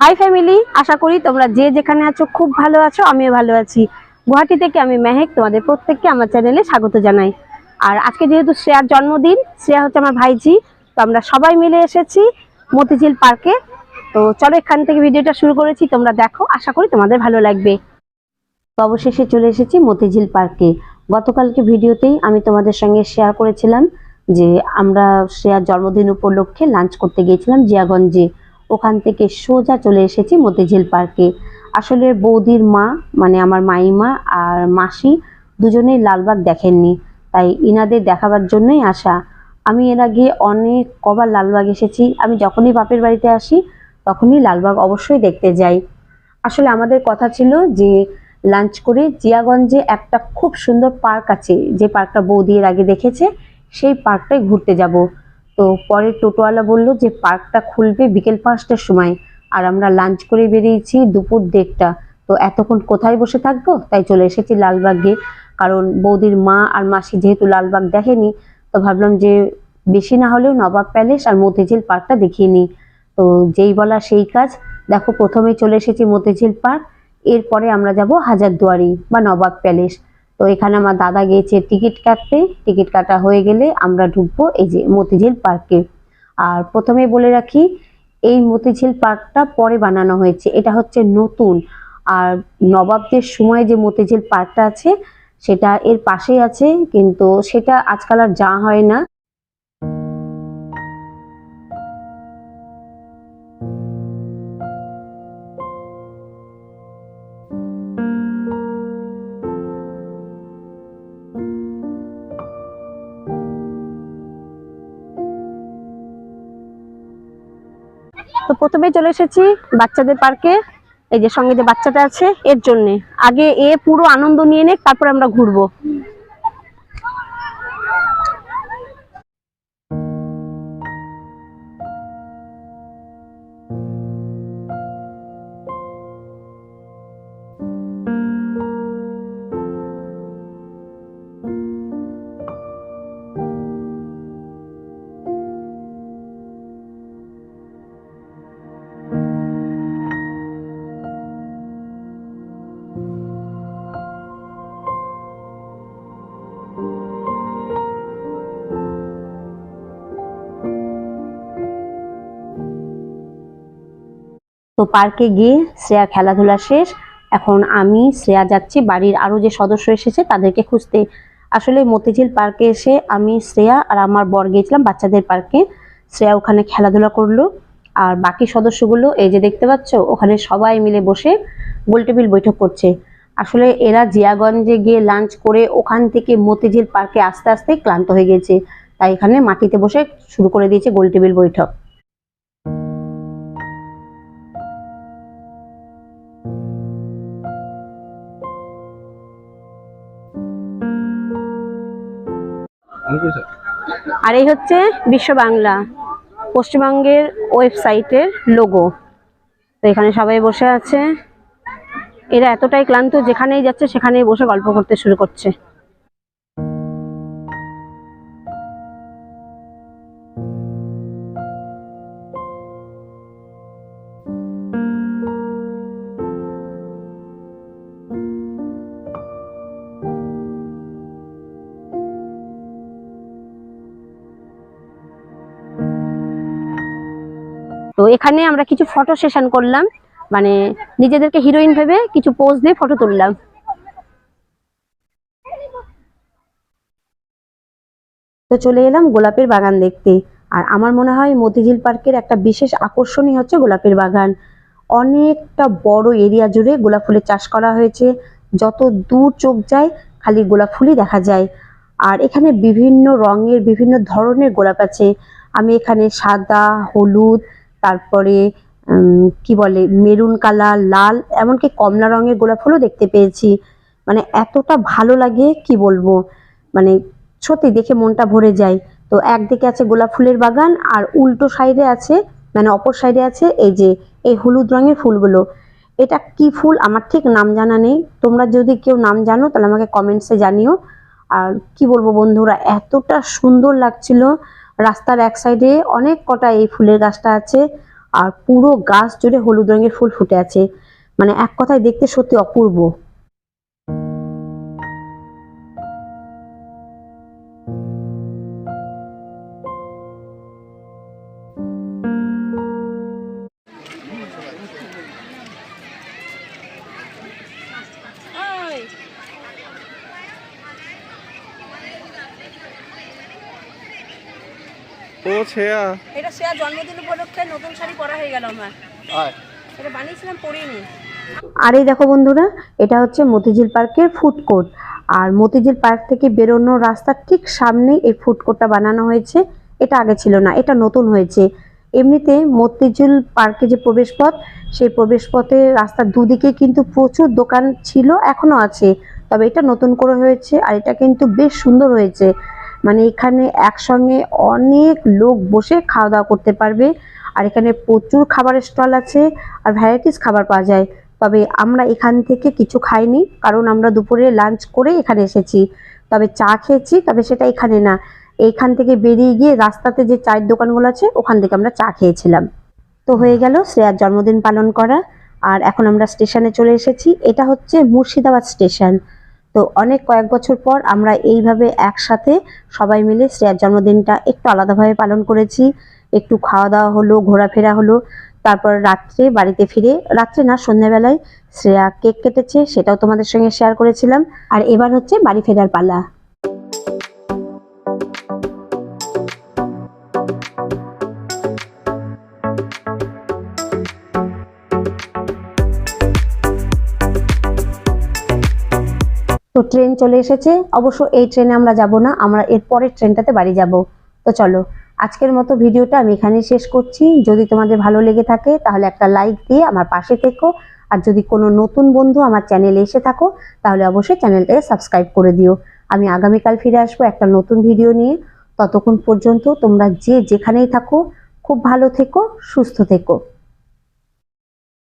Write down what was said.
High family আশা করি তোমরা যে যেখানে আছো খুব ভালো আছো, আমিও ভালো আছি। গুয়াহাটি থেকে আমি মেহেক, তোমাদের প্রত্যেককে আমার চ্যানেলে স্বাগত জানাই। আর আজকে যেহেতু শ্রেয়ার জন্মদিন, শ্রেয়া হচ্ছে আমার ভাইজি তো আমরা সবাই মিলে এসেছি মতিঝিল পার্কে তো চলো এখান থেকে ভিডিওটা শুরু করেছি, তোমরা দেখো, আশা করি তোমাদের ভালো লাগবে। তো অবশেষে চলে এসেছি মতিঝিল পার্কে গতকালকে ভিডিওতেই আমি তোমাদের সঙ্গে শেয়ার করেছিলাম যে আমরা শ্রেয়ার জন্মদিন উপলক্ষে লাঞ্চ করতে গিয়েছিলাম জিয়াগঞ্জে। ওখান থেকে সোজা চলে এসেছি মতিঝিল পার্কে। আসলে বৌদির মা মানে আমার মাইমা আর মাসি দুজনেই লালবাগ দেখেননি। তাই ইনাদের দেখাবার জন্যই আসা। আমি এর আগে অনেক কবার লালবাগ এসেছি। আমি যখনই বাপের বাড়িতে আসি, তখনই লালবাগ অবশ্যই দেখতে যাই। আসলে আমাদের কথা ছিল যে, লাঞ্চ করে জিয়াগঞ্জে একটা খুব সুন্দর পার্ক আছে। যে পার্কটা বৌদি এর আগে দেখেছে, সেই পার্কটায় ঘুরতে যাব। তো পরে টোটোওয়ালা বলল যে পার্কটা খুলবে বিকেল পাঁচটার সময়। আর আমরা লাঞ্চ করে বেরিয়েছি দুপুর দেড়টা। তো এতক্ষণ কোথায় বসে থাকব? তাই চলে এসেছি লালবাগে। কারণ বৌদির মা আর মাসি যেহেতু লালবাগ দেখেনি, তো ভাবলাম যে বেশি না হলেও নবাব প্যালেস আর মতিঝিল পার্কটা দেখিয়ে নিই। তো যেই বলা সেই কাজ। দেখো প্রথমে চলে এসেছি মতিঝিল পার্ক। এরপরে আমরা যাব হাজারদুয়ারি বা নবাব প্যালেস। তো এখানে আমার দাদা গিয়েছে টিকিট কাটতে। টিকিট কাটা হয়ে গেলে আমরা ঢুকবো এই যে মতিঝিল পার্কে। আর প্রথমে বলে রাখি, এই মতিঝিল পার্কটা পরে বানানো হয়েছে। এটা হচ্ছে নতুন। আর নবাবদের সময় যে মতিঝিল পার্কটা আছে, সেটা এর পাশেই আছে, কিন্তু সেটা আজকাল আর যা হয় না। তো প্রথমে চলে এসেছি বাচ্চাদের পার্কে এই যে সঙ্গে যে বাচ্চাটা আছে, এর জন্যে। আগে এ পুরো আনন্দ নিয়ে নে তারপরে আমরা ঘুরবো। তো পার্কে গিয়ে শ্রেয়া খেলাধুলা শেষ। এখন আমি শ্রেয়া যাচ্ছি, বাড়ির আরও যে সদস্য এসেছে তাদেরকে খুঁজতে। আসলে মতিঝিল পার্কে এসে আমি শ্রেয়া আর আমার বর গিয়েছিলাম বাচ্চাদের পার্কে। শ্রেয়া ওখানে খেলাধুলা করল আর বাকি সদস্যগুলো এই যে দেখতে পাচ্ছ, ওখানে সবাই মিলে বসে গোলটেবিল বৈঠক করছে। আসলে এরা জিয়াগঞ্জে গিয়ে লাঞ্চ করে ওখান থেকে মতিঝিল পার্কে আস্তে আস্তে ক্লান্ত হয়ে গেছে। তাই এখানে মাটিতে বসে শুরু করে দিয়েছে গোলটেবিল বৈঠক। আর এই হচ্ছে বিশ্ব বাংলা, পশ্চিমবঙ্গের ওয়েবসাইটের লোগো তো এখানে সবাই বসে আছে। এরা এতটাই ক্লান্ত, যেখানেই যাচ্ছে সেখানেই বসে গল্প করতে শুরু করছে। তো এখানে আমরা কিছু ফটো সেশন করলাম। মানে নিজেদেরকে হিরোইন ভেবে কিছু পোজ দিয়ে ফটো তুললাম। তো চলে এলাম গোলাপের বাগান দেখতে। আর আমার মনে হয় মতিঝিল পার্কের একটা বিশেষ আকর্ষণই হচ্ছে গোলাপের বাগান। অনেকটা বড় এরিয়া জুড়ে গোলাপ ফুলের চাষ করা হয়েছে। যত দূর চোখ যায়, খালি গোলাপ ফুলই দেখা যায়। আর এখানে বিভিন্ন রঙের বিভিন্ন ধরনের গোলাপ আছে। আমি এখানে সাদা, হলুদ তারপরে কি বলে, মেরুন কালার লাল, এমনকি কমলা রঙের গোলাপ ফুলও দেখতে পেয়েছি। মানে এতটা ভালো লাগে, কি বলব মানে সত্যি দেখে মনটা ভরে যায়। তো একদিকে আছে গোলাপ ফুলের বাগান, আর উল্টো সাইডে আছে মানে অপর সাইডে আছে এই যে, এই হলুদ রঙের ফুলগুলো। এটা কি ফুল আমার ঠিক নাম জানা নেই। তোমরা যদি কেউ নাম জানো, তাহলে আমাকে কমেন্টসে জানিও। আর কি বলব বন্ধুরা, এতটা সুন্দর লাগছিল। রাস্তার এক সাইডে অনেক কটা এই ফুলের গাছটা আছে আর পুরো গাছ জুড়ে হলুদ রঙের ফুল ফুটে আছে। মানে এক কথায় দেখতে সত্যি অপূর্ব। ছেয়া। এটা জন্মদিন উপলক্ষে নতুন শাড়ি পরা হয়ে গেল আমার। এটা বানিয়েছিলাম পরিনি। আর এই দেখো বন্ধুরা এটা হচ্ছে মতিঝিল পার্কের ফুড কোর্ট আর মতিঝিল পার্ক থেকে বেরোনোর রাস্তার ঠিক সামনেই এই ফুড কোর্টটা বানানো হয়েছে। এটা আগে ছিল না এটা নতুন হয়েছে। এমনিতে মতিঝিল পার্কে যে প্রবেশপথ সেই প্রবেশপথে রাস্তার দুদিকে কিন্তু প্রচুর দোকান ছিল এখনও আছে। তবে এটা নতুন করে হয়েছে আর এটা কিন্তু বেশ সুন্দর হয়েছে। মানে এখানে একসঙ্গে অনেক লোক বসে খাওয়া দাওয়া করতে পারবে। আর এখানে প্রচুর খাবারের স্টল আছে আর ভ্যারাইটিস খাবার পাওয়া যায়। তবে আমরা এখান থেকে কিছু খাইনি, কারণ আমরা দুপুরে লাঞ্চ করে এখানে এসেছি। তবে চা খেয়েছি, তবে সেটা এখানে না। এইখান থেকে বেরিয়ে গিয়ে রাস্তাতে যে চায়ের দোকানগুলো আছে, ওখান থেকে আমরা চা খেয়েছিলাম। তো হয়ে গেল শ্রেয়ার জন্মদিন পালন করা। আর এখন আমরা স্টেশনে চলে এসেছি। এটা হচ্ছে মুর্শিদাবাদ স্টেশন। তো অনেক কয়েক বছর পর আমরা এইভাবে একসাথে সবাই মিলে শ্রেয়ার জন্মদিনটা একটু আলাদাভাবে পালন করেছি। একটু খাওয়া দাওয়া হলো, ঘোরাফেরা হলো, তারপর রাত্রে বাড়িতে ফিরে, রাত্রে না, সন্ধ্যাবেলায় শ্রেয়া কেক কেটেছে, সেটাও তোমাদের সঙ্গে শেয়ার করেছিলাম। আর এবার হচ্ছে বাড়ি ফেরার পালা। তো ট্রেন চলে এসেছে। অবশ্য এই ট্রেনে আমরা যাব না, আমরা এর পরের ট্রেনটাতে বাড়ি যাব। তো চলো, আজকের মতো ভিডিওটা আমি এখানেই শেষ করছি। যদি তোমাদের ভালো লেগে থাকে, তাহলে একটা লাইক দিয়ে আমার পাশে থেকো। আর যদি কোনো নতুন বন্ধু আমার চ্যানেলে এসে থাকো, তাহলে অবশ্যই চ্যানেলটাকে সাবস্ক্রাইব করে দিও। আমি আগামীকাল ফিরে আসব একটা নতুন ভিডিও নিয়ে। ততক্ষণ পর্যন্ত তোমরা যে যেখানেই থাকো, খুব ভালো থেকো, সুস্থ থেকো।